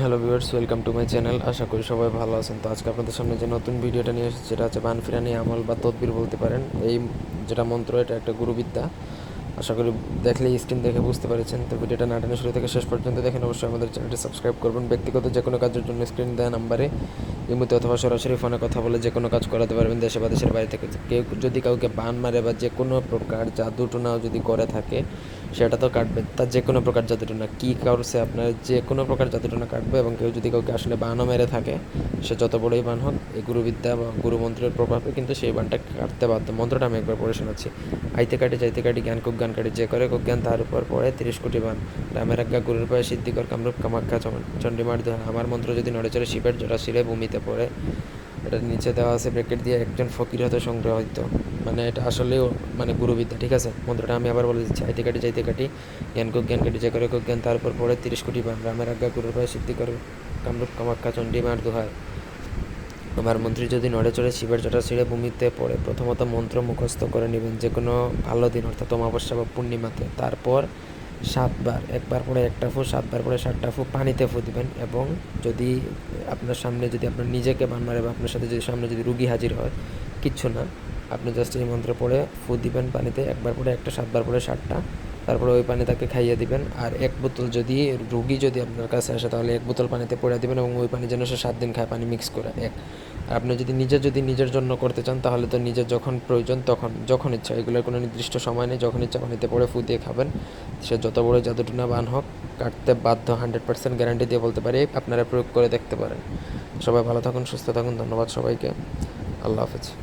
Hello viewers, welcome to my channel. আশা করি সবাই ভালো আছেন। তো আজকে আপনাদের সামনে যে নতুন ভিডিওটা নিয়ে এসেছি, সেটা আছে বানফিরানি আমল বা তদবির বলতে পারেন। এই যেটা মন্ত্র, এটা একটা গুরুবিদ্যা। আশা করি দেখলে স্ক্রিন দেখে বুঝতে পেরেছেন। তো ভিডিওটা নাটানো শুরু থেকে শেষ পর্যন্ত দেখেন। অবশ্যই আমাদের চ্যানেলটি সাবস্ক্রাইব করবেন। ব্যক্তিগত যে কোনো কাজের জন্য স্ক্রিন দেওয়া নাম্বারে ইমুতে অথবা সরাসরি ফোনে কথা বলে যে কোনো কাজ করাতে পারবেন দেশে বা দেশের বাইরে থেকে। কেউ যদি কাউকে বান মারে বা যে কোনো প্রকার জাদু টোনাও যদি করে থাকে, সেটা তো কাটবে। তার যে কোনো প্রকার জাদুটোনা কী করছে আপনার? যে কোনো প্রকার জাদুটোনা কাটবে এবং কেউ যদি কাউকে আসলে বানও মেরে থাকে, সে যত বড়ই বান হোক, এই গুরুবিদ্যা বা গুরুমন্ত্রের প্রভাবে কিন্তু সেই বানটা কাটতে বাধ্য। মন্ত্রটা আমি একবার পড়ে শোনাচ্ছি। আইতে কাটে, যাইতে কাটি, জ্ঞান কুক জ্ঞান কাটি। যে করে কুক জ্ঞান, তার উপর পড়ে তিরিশ কোটি বান। রামের আজ্ঞা, গুরুর পায়ে সিদ্ধিকর কামরূপ কামাখ্যা চণ্ডীমার দোহা আমার মন্ত্র যদি নড়ে চড়ে শিবের জোড়া শিরে ভূমিতে পড়ে। এটার নিচে দেওয়া আছে ব্রেকেট দিয়ে একজন ফকির হতে সংগ্রহিত। মানে এটা আসলেও মানে গুরুবিদ্যা, ঠিক আছে? মন্ত্রটা আমি আবার বলে দিচ্ছি, আইতে কাটি, যাইতে কাটি। জ্ঞান কুক, জ্ঞান কাটি, যে করে জ্ঞান তার উপর পড়ে তিরিশ কোটি বান রামের আজ্ঞা, গুরুর পায়ে সিদ্ধি করে কামরূপ, কামাখ্যা চণ্ডীমার দোহায় আমার মন্ত্রী যদি নড়ে চড়ে শিবের জটা ছিঁড়ে ভূমিতে পড়ে, প্রথমত মন্ত্র মুখস্থ করে নেবেন যে কোনো ভালো দিন, অর্থাৎ অমাবস্যা বা পূর্ণিমাতে। তারপর সাতবার, একবার পরে একটা ফু, সাতবার পরে সাতটা ফু, পানিতে ফু দিবেন এবং যদি আপনার সামনে যদি আপনার নিজেকে বান মারে বা আপনার সাথে যদি সামনে যদি রুগী হাজির হয়, কিচ্ছু না। আপনি জাস্ট এই মন্ত্র পড়ে ফু দিবেন পানিতে, একবার পরে একটা, সাতবার পরে সাতটা। তারপরে ওই পানি তাকে খাইয়ে দিবেন। আর এক বোতল যদি রুগী যদি আপনার কাছে আসে, তাহলে এক বোতল পানিতে পড়ে দিবেন এবং ওই পানি যেন সে সাত দিন খায়, পানি মিক্স করে, এক। আর আপনি যদি নিজে যদি নিজের জন্য করতে চান, তাহলে তো নিজের যখন প্রয়োজন, তখন, যখন ইচ্ছা, এগুলোর কোনো নির্দিষ্ট সময় নেই। যখন ইচ্ছা পানিতে পড়ে ফু দিয়ে খাবেন। সে যত বড় জাদুটুনা বান হোক, কাটতে বাধ্য হান্ড্রেড পার্সেন্ট গ্যারান্টি দিয়ে বলতে পারি, আপনারা প্রয়োগ করে দেখতে পারেন। সবাই ভালো থাকুন, সুস্থ থাকুন, ধন্যবাদ সবাইকে। আল্লাহ হাফেজ।